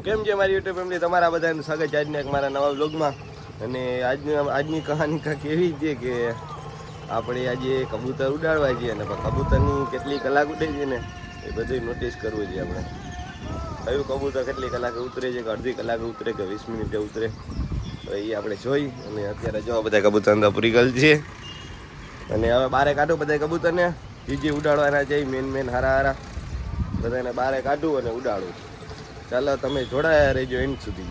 કેમ છે મારી યુટ્યુબ ફેમિલી? તમારા બધાને સ્વાગત છે આજના મારા નવા બ્લોગમાં અને આજની આજની કહાની કાંક એવી છે કે આપણે આજે કબૂતર ઉડાડવા છીએ અને કબૂતરની કેટલી કલાક ઉડે છે ને, એ બધું નોટિસ કરવું છે આપણે. કયું કબૂતર કેટલી કલાકે ઉતરે છે કે અડધી કલાકે ઉતરે કે વીસ મિનિટે ઉતરે, તો એ આપણે જોઈ અને અત્યારે જો બધા કબૂતર અંદર પૂરી ગયેલ છે. અને હવે બારે કાઢું બધા કબૂતરને બીજી ઉડાડવાના છે મેન મેન હારા હારા બધાને બારે કાઢું અને ઉડાડું ચાલો તમે જોડાયા રહેજો એન્ડ સુધી.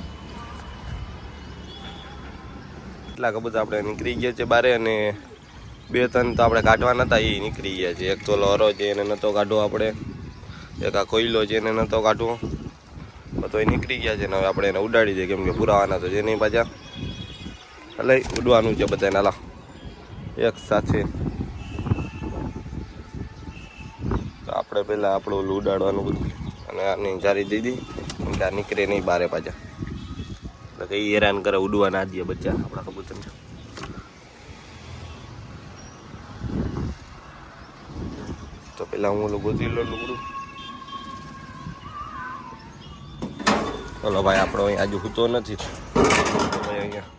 એટલા કબૂતર આપણે નીકળી ગયા છે બારે અને બે ત્રણ તો આપણે કાઢવા હતા એ નીકળી ગયા છે. એક તો લોરો છે એને નહોતો કાઢવો આપણે. એક આ કોયલો છે એને નહોતો કાઢવો. તો એ નીકળી ગયા છે ને હવે આપણે એને ઉડાડી દઈએ, કેમ કે પુરાવાના તો છે નહીં પાછા. એટલે ઉડવાનું છે બધાને, હાલા. એક સાથે. આપણે પહેલાં આપણું ઉડાડવાનું બધું. અને આની જારી દીધી કેમ કે આ નીકળે નહીં બારે પાછા એટલે કઈ હેરાન કરે ઉડવા ના દે બચ્ચા આપણા કબૂતરને તો પેલા હું ઓલું ગોતી લો લુગડું ચલો ભાઈ આપણો અહીં આજુ હૂતો નથી ભાઈ અહીંયા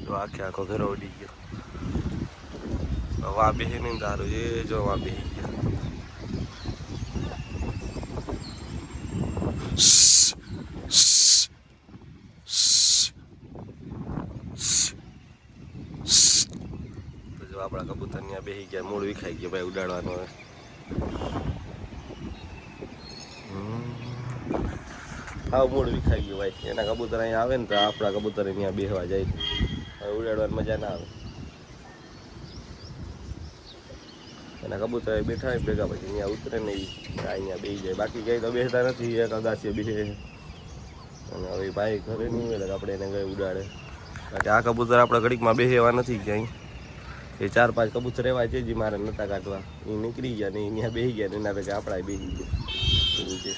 જો આખે આખો ઘરો ઉડી ગયો વા બેહી નહીં તારું એ જો વા બેહી ગયા તો જો આપણા કબૂતર ત્યાં બેહી ગયા મૂળ વિખાઈ ગયો ભાઈ ઉડાડવાનો હા મૂળ વિખાઈ ગયું ભાઈ એના કબૂતર અહીંયા આવે ને તો આપણા કબૂતર ત્યાં બેહવા જાય ઉડાડવાની મજા ના આવે એના કબૂતર બેઠા ભેગા પછી અહીંયા ઉતરે ને ઈ અહીંયા બેસી જાય. બાકી કંઈ તો બેસતા નથી એક અગાસીએ બેસે અને હવે ભાઈ ઘરે નહીં હોય, એટલે આપણે એને ગઈ ઉડાડે. બાકી આ કબૂતર આપણે ઘડીકમાં બેસેવા નથી ક્યાંય. એ ચાર પાંચ કબૂતર એવા છે જે મારે નતા કાઢવા. એ નીકળી ગયા ને અહીંયા બેસી ગયા ને એના પછી આપણા બેસી ગયા. એવું છે.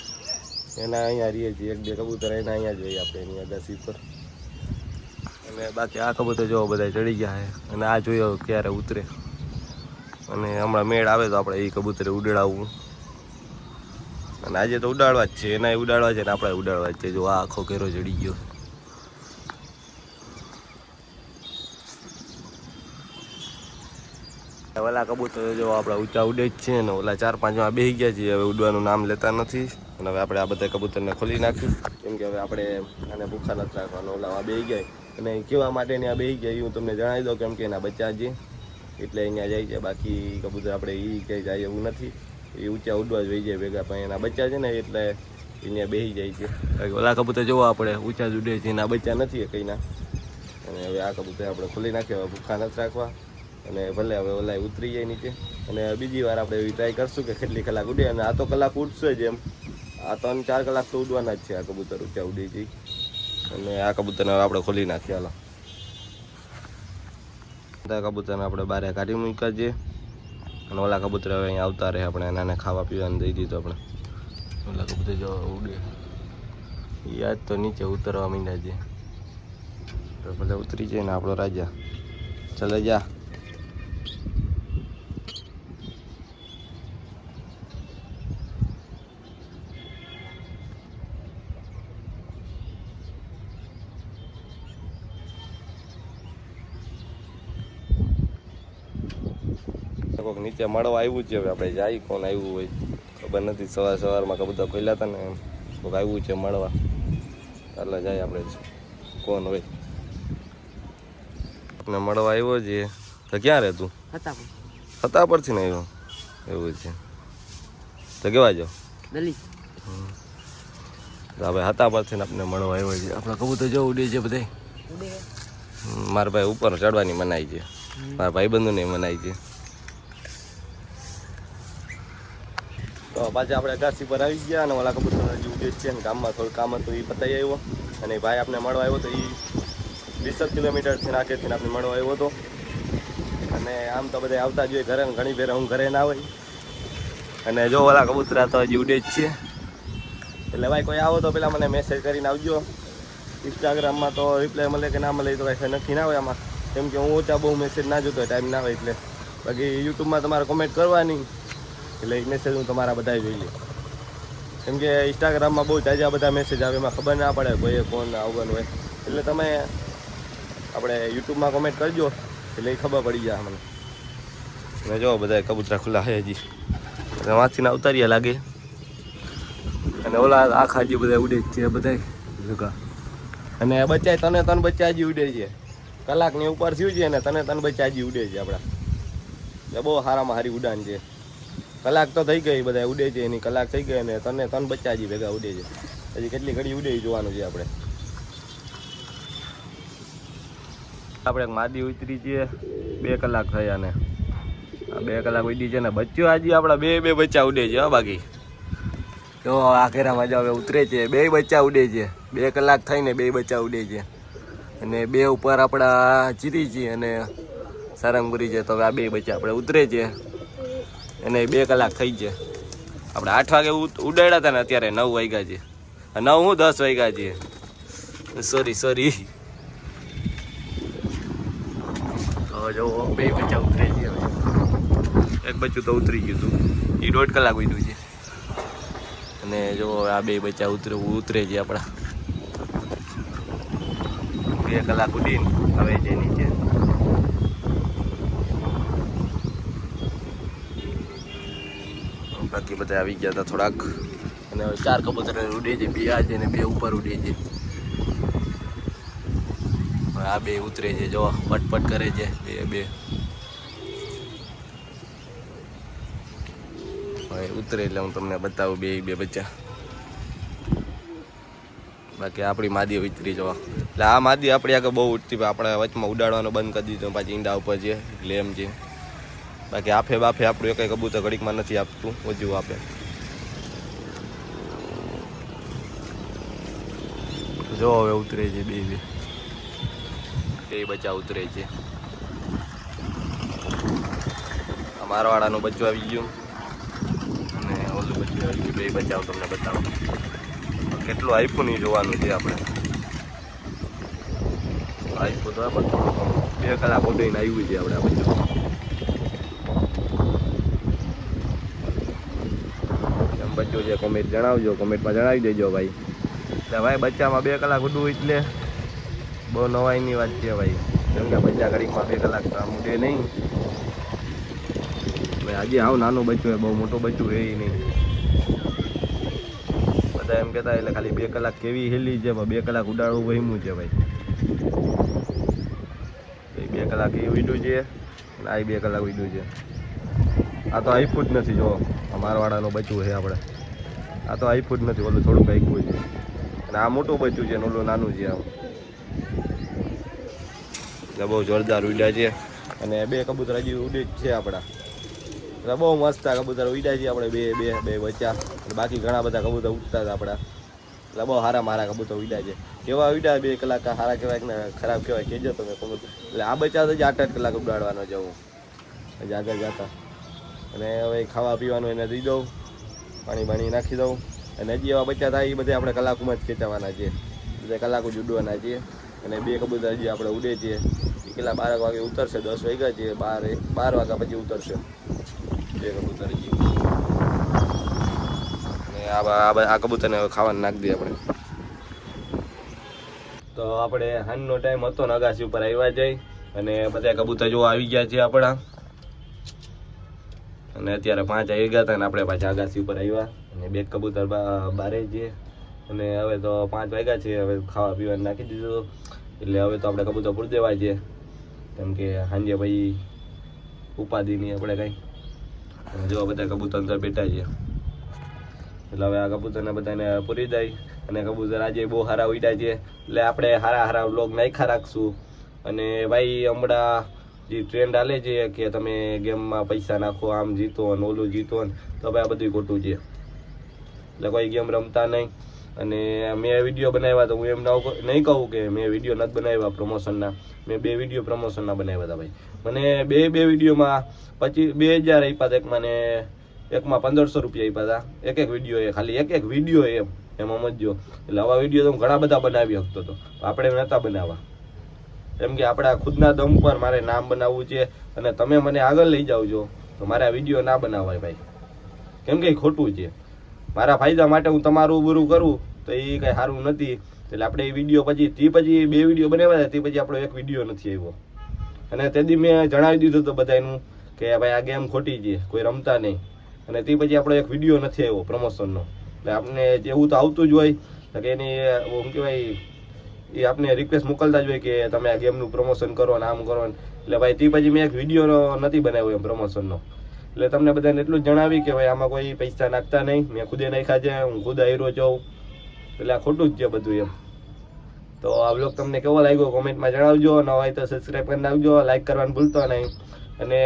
એના અહીંયા રહીએ છીએ એક બે કબૂતર એના અહીંયા જોઈએ આપણે એની અગાસી પર અને બાકી આ કબૂતર જોવો બધા ચડી ગયા છે અને આ જોયો ક્યારે ઉતરે. અને હમણાં મેળ આવે તો આપણે એ કબૂતરે ઉડાડવું. અને આજે તો ઉડાડવા જ છે એના ઉડાડવા છે ને આપણે ઉડાડવા જ છે, જો આ આખો કેરો ચડી ગયો. ઓલા કબૂતર જો આપણા ઊંચા ઉડે જ છે ને ઓલા ચાર પાંચમાં બેસી ગયા છે, હવે ઉડવાનું નામ લેતા નથી. અને હવે આપણે આ બધા કબૂતરને ખોલી નાખ્યું. કેમ કે હવે આપણે આને ભૂખા નથી રાખવાનો, ઓલા આ બેસી ગયા. અને કેવા માટે ને આ બેસી ગયા, એ હું તમને જણાવી દઉં કેમ કે એના બચ્ચા છે. એટલે અહીંયા જાય છે. બાકી કબૂતર આપણે એ ક્યાંય જાય એવું નથી. એ ઊંચા ઉડવા જ વહી જાય ભેગા. પણ એના બચ્ચા છે ને, એટલે અહીંયા બેસી જાય છે. ઓલા કબૂતર જોવા આપણે, ઊંચા જ ઉડે છે. એના બચ્ચા નથી કંઈના. અને હવે આ કબૂતર આપણે ખોલી નાખ્યા. ભૂખા નથી રાખવા. અને ભલે હવે ઓલા ઉતરી જાય નીચે. અને બીજી વાર આપણે એવી ટ્રાય કરશું કે કેટલી કલાક ઉડે. અને આ તો કલાક ઉડશે જ એમ. આ ત્રણ ચાર કલાક તો ઉડવાના જ છે આ કબૂતર ઊંચા ઉડી જઈ અને આ કબૂતરને આપણે ખોલી નાખીએ હાલો. બધા કબૂતરને આપણે બહાર કાઢી મૂક્યા જઈએ અને ઓલા કબૂતર હવે અહીંયા આવતા રહે. આપણે નાને ખાવા પીવાનું દઈ દીધું આપણે. ઓલા કબૂતર જો ઉડે. યાદ તો નીચે ઉતરવા માંડ્યા છે. તો ભલે ઉતરી જાય ને આપણો રાજા. ચલે જા. કોઈક નીચે મળવા આવ્યું છે હવે આપણે જાય કોણ આવ્યું હોય? ખબર નથી સવાર સવારમાં કબૂતર ખોલ્યા હતા ને કોઈક આવ્યું છે મળવા. એટલે જાય આપણે. કોણ હોય? આપણે મળવા આવ્યો છે. તો ક્યાં રહેતું હતા પરથી ને આવ્યો એવું છે. તો કેવા જો તો આપણે હતા પરથી ને આપણે મળવા આવ્યો છે. આપણે કબૂતર જો ઉડે છે બધા મારા ભાઈ ઉપર ચડવાની મનાઈ છે. મારા ભાઈબંધોને મનાઈ છે. પાછા આપણે અગાસી પર આવી ગયા અને ઓલા કબૂતર હજી ઉગે છે ને ગામમાં થોડું કામ હતું એ પતાઈ આવ્યો. અને ભાઈ આપણે મળવા આવ્યો તો એ વીસ જ કિલોમીટરથી નાખેથી આપણે મળવા આવ્યો હતો. અને આમ તો બધા આવતા જોઈએ ઘરે ઘણી ફેર હું ઘરે ના હોય. અને જો ઓલા કબૂતરા તો હજી ઉડે જ છે. એટલે ભાઈ કોઈ આવો તો પેલા મને મેસેજ કરીને આવજો. ઇન્સ્ટાગ્રામમાં તો રિપ્લાય મળે કે ના મળે તો કાંઈ નક્કી ના હોય આમાં. કેમ કે હું ઓછા બહુ મેસેજ ના જોતો ટાઈમ ના હોય એટલે. બાકી યુટ્યુબમાં તમારે કોમેન્ટ કરવાની. એટલે એ મેસેજ હું તમારા બધા જોઈ લઈ કેમ કે ઇન્સ્ટાગ્રામમાં બહુ તાજા બધા મેસેજ આવે, એમાં ખબર ના પડે કોઈએ ફોન આવવાનું હોય. એટલે તમે આપણે યુટ્યુબમાં કોમેન્ટ કરજો, એટલે એ ખબર પડી જાય મને અને જો બધા કબૂતરા ખુલ્લા છે હજી. અને વાંચીને ઉતાર્યા લાગે. અને ઓલા આખા જે બધા ઉડે છે બધા લુકા અને બચ્ચા તને તન બચ્ચા હજી ઉડે છે. કલાકની ઉપર થયું છે ને તને તન બચ્ચા હજી ઉડે છે આપણા. બહુ સારામાં સારી ઉડાન છે. કલાક તો થઈ ગઈ બધા ઉડે છે, એની કલાક થઈ ગઈ અને તને તન બચ્ચા હજી ભેગા ઉડે છે. હજી કેટલી ઘડી ઉડે જોવાનું છે આપણે. આપણે માદી ઉતરી છીએ બે કલાક થયા ને. બે કલાક ઉડી છે ને બચ્ચો હજી આપણા બે બે બચ્ચા ઉડે છે બાકી. જો આ ઘેરામાં જો હવે ઉતરે છે, બે બચ્ચા ઉડે છે. બે કલાક થઈને બે બચ્ચા ઉડે છે. અને બે ઉપર આપણા ચીરી છે અને સારંગપુરી છે, તો હવે આ બે બચ્ચા આપણે ઉતરે છે. અને બે કલાક થઈ જાય આપણે આઠ વાગે ઉડાડ્યા હતા ને અત્યારે નવ વાગ્યા છે. નવ હું દસ વાગ્યા છે. સોરી સોરી જો બે બચ્ચા ઉતરે છે એક બચ્ચું તો ઉતરી ગયું હતું. એ દોઢ કલાક ઉડ્યું છે. અને જો આ બે બચ્ચા ઉતરે ઉતરે છે આપણા. બે કલાક ઉડીને હવે જે નીચે બાકી બધા આવી ગયા હતા થોડાક. અને ચાર કબૂતર ઉડે છે, બે આ છે ને બે ઉપર ઉડે છે. આ બે ઉતરે છે, જો, પટપટ કરે છે, બે બે. ઉતરે એટલે હું તમને બતાવું બે બે બચ્ચા. બાકી આપણી માદી ઉતરી જવા. એટલે આ માદી આપણી આગળ બહુ ઉઠતી પણ આપણે વચમાં ઉડાડવાનું બંધ કરી દીધું, પાછી ઈંડા ઉપર છે, એટલે એમ છે. બાકી આફે બાફે આપણું એક કબૂતર ઘડીકમાં નથી આપતું વધુ આપે. જો હવે ઉતરે છે બે બે. બે બચ્ચા ઉતરે છે. મારવાડાનું બચ્ચું આવી ગયું. અને ઓલું બચ્ચું આવી ગયું. બે બચાવ તમને બતાવું. કેટલું આઈફોન નહીં જોવાનું છે આપણે. આઈફોન તો બે કલાક ઉડીને આવ્યું છે આપણે આ બચ્ચું બચ્ચું છે કોમેન્ટ જણાવજો કોમેન્ટમાં જણાવી દેજો ભાઈ. ભાઈ બચ્ચામાં બે કલાક ઉડવું એટલે બહુ નવાઈની વાત છે ભાઈ. કેમ કે બચ્ચા ઘડીકમાં બે કલાક તો આમ ઉડે નહીં. ભાઈ આજે આવું નાનું બચ્ચું હોય બહુ મોટું બચ્ચું એ નહીં. બધા એમ કહેતા એટલે ખાલી બે કલાક કેવી હેલી છે, પણ બે કલાક ઉડાડવું વહીમું છે ભાઈ. બે કલાક એ ઉડ્યું છે, અને આ બે કલાક ઉડ્યું છે. આ તો આઈફૂટ નથી, જો. અમારવાળાનું બચ્ચું છે આપણે. આ તો આઈફૂટ નથી, ઓલું થોડુંક આઈફું છે. અને આ મોટું બચ્યું છે ને ઓલું નાનું છે આમ. બહુ જોરદાર ઉડ્યા છે. અને બે કબૂતર હજી ઉડે જ છે આપણા. એટલે બહુ મસ્ત કબૂતર ઉડ્યા છે આપણે બે બે બે અને બાકી ઘણા બધા કબૂતર ઉડતા હતા આપણા. એટલે બહુ સારા મારા કબૂતર ઉડ્યા છે. કેવા ઉડ્યા બે કલાક સારા કહેવાય ને, ખરાબ કહેવાય કહેજો તમે કબૂતર એટલે આ બચ્યા તો જ આઠ આઠ કલાક ઉડાડવાનો જવું હજી આગળ જતા. અને હવે ખાવા પીવાનું એને દઉં. પાણી બાણી નાખી દઉં. અને હજી એવા બચ્યા થાય એ બધા આપણે કલાકોમાં જ ખેંચાવાના છે. બધા કલાકો જ ઉડવાના છે. અને બે કબૂતર હજી આપણે ઉડે છે. એ કેટલા બાર વાગે ઉતરશે? દસ વાગ્યા છે. બાર બાર વાગ્યા પછી ઉતરશે. બે કબૂતર હજી. અને આ આ કબૂતરને ખાવાનું નાખી દઈએ આપણે. તો આપણે હાનનો ટાઈમ હતો ને, અગાસી ઉપર આવ્યા જઈ અને બધા કબૂતર જો આવી ગયા છે આપણા. અને અત્યારે પાંચ આવી ગયા હતા ને આપણે પાછા આગાસી ઉપર આવ્યા. અને બે કબૂતર બારે છે. અને હવે તો પાંચ વાગ્યા છે, હવે ખાવા પીવાનું નાખી દીધું એટલે હવે તો આપણે કબૂતર પૂરી દેવા છે. કેમ કે સાંજે ભાઈ ઉપાધિની આપણે કંઈ. જોવા બધા કબૂતર અંદર બેઠા છે. એટલે હવે આ કબૂતરને બધાને પૂરી દઈ. અને કબૂતર આજે બહુ સારા ઉડ્યા છે. એટલે આપણે સારા સારા વ્લોગ નાખ્યા રાખશું. અને ભાઈ, હમણાં જે ટ્રેન્ડ હાલે છે કે તમે ગેમમાં પૈસા નાખો, આમ જીતો ને ઓલું જીતો ને તો ભાઈ આ બધું ખોટું છે. એટલે કોઈ ગેમ રમતા નહીં. અને મેં વીડિયો બનાવ્યા તો હું એમ નહીં કહું કે મેં વીડિયો નથી બનાવ્યા પ્રમોશનના મેં બે વીડિયો પ્રમોશનના બનાવ્યા હતા ભાઈ. મને બે બે વિડીયોમાં પચીસ બે હજાર આપ્યા હતા એકમાં ને એકમાં પંદરસો રૂપિયા આપ્યા હતા એક એક વીડિયો એ, ખાલી એક એક વીડિયો એમ. એમ મજો એટલે આવા વીડિયો તો હું ઘણા બધા બનાવી શકતો હતો આપણે નહોતા બનાવવા. એમ કે આપણા ખુદના દમ પર મારે નામ બનાવવું છે અને તમે મને આગળ લઈ જાઓ તો મારે આ વીડિયો ના બનાવાય ભાઈ. કેમ કે ખોટું છે. મારા ફાયદા માટે હું તમારું બુરું કરું તો એ કંઈ સારું નથી. એટલે આપણે એ વીડિયો પછી, તે પછી બે વીડિયો બનાવ્યા તે પછી આપણો એક વીડિયો નથી આવ્યો. અને તેથી મેં જણાવી દીધું હતું બધાનું કે ભાઈ આ ગેમ ખોટી છે, કોઈ રમતા નહીં. અને તે પછી આપણો એક વીડિયો નથી આવ્યો, પ્રમોશનનો. એટલે આપણે એવું તો આવતું જ હોય કે એની શું કહેવાય એ આપને રિક્વેસ્ટ મોકલતા જ હોય કે તમે આ ગેમનું પ્રમોશન કરો ને આમ કરો ને એટલે ભાઈ, તે પછી મેં એક વીડિયો નથી બનાવ્યો એમ પ્રમોશનનો એટલે તમને બધાને એટલું જ જણાવી કે ભાઈ, આમાં કોઈ પૈસા નાખતા નહીં. મેં ખુદે નાખ્યા છે, હું ખુદ હીરો છું. એટલે આ ખોટું જ છે બધું એમ. તો આ બ્લોગ તમને કેવો લાગ્યો કોમેન્ટમાં જણાવજો. ન હોય તો સબસ્ક્રાઈબ કરી નાખજો. લાઈક કરવાનું ભૂલતો નહીં. અને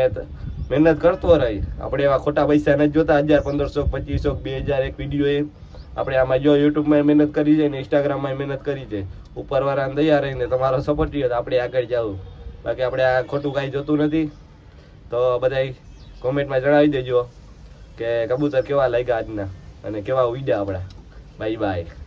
મહેનત કરતો રહી. આપણે એવા ખોટા પૈસા નથી જોતા. હજાર પંદરસો, પચીસો, બે હજાર એક વીડિયો એ. આપણે આમાં જો યુટ્યુબમાં મહેનત કરી છે ને ઇન્સ્ટાગ્રામમાં મહેનત કરી છે, ઉપરવાળાને તૈયાર રહીને તમારો સપોર્ટ રહ્યો તો આપણે આગળ જવું. બાકી આપણે આ ખોટું કાંઈ જોતું નથી. તો બધાય કોમેન્ટમાં જણાવી દેજો કે કબૂતર કેવા લાગ્યા આજના અને કેવા ઉડ્યા આપણા. Bye bye.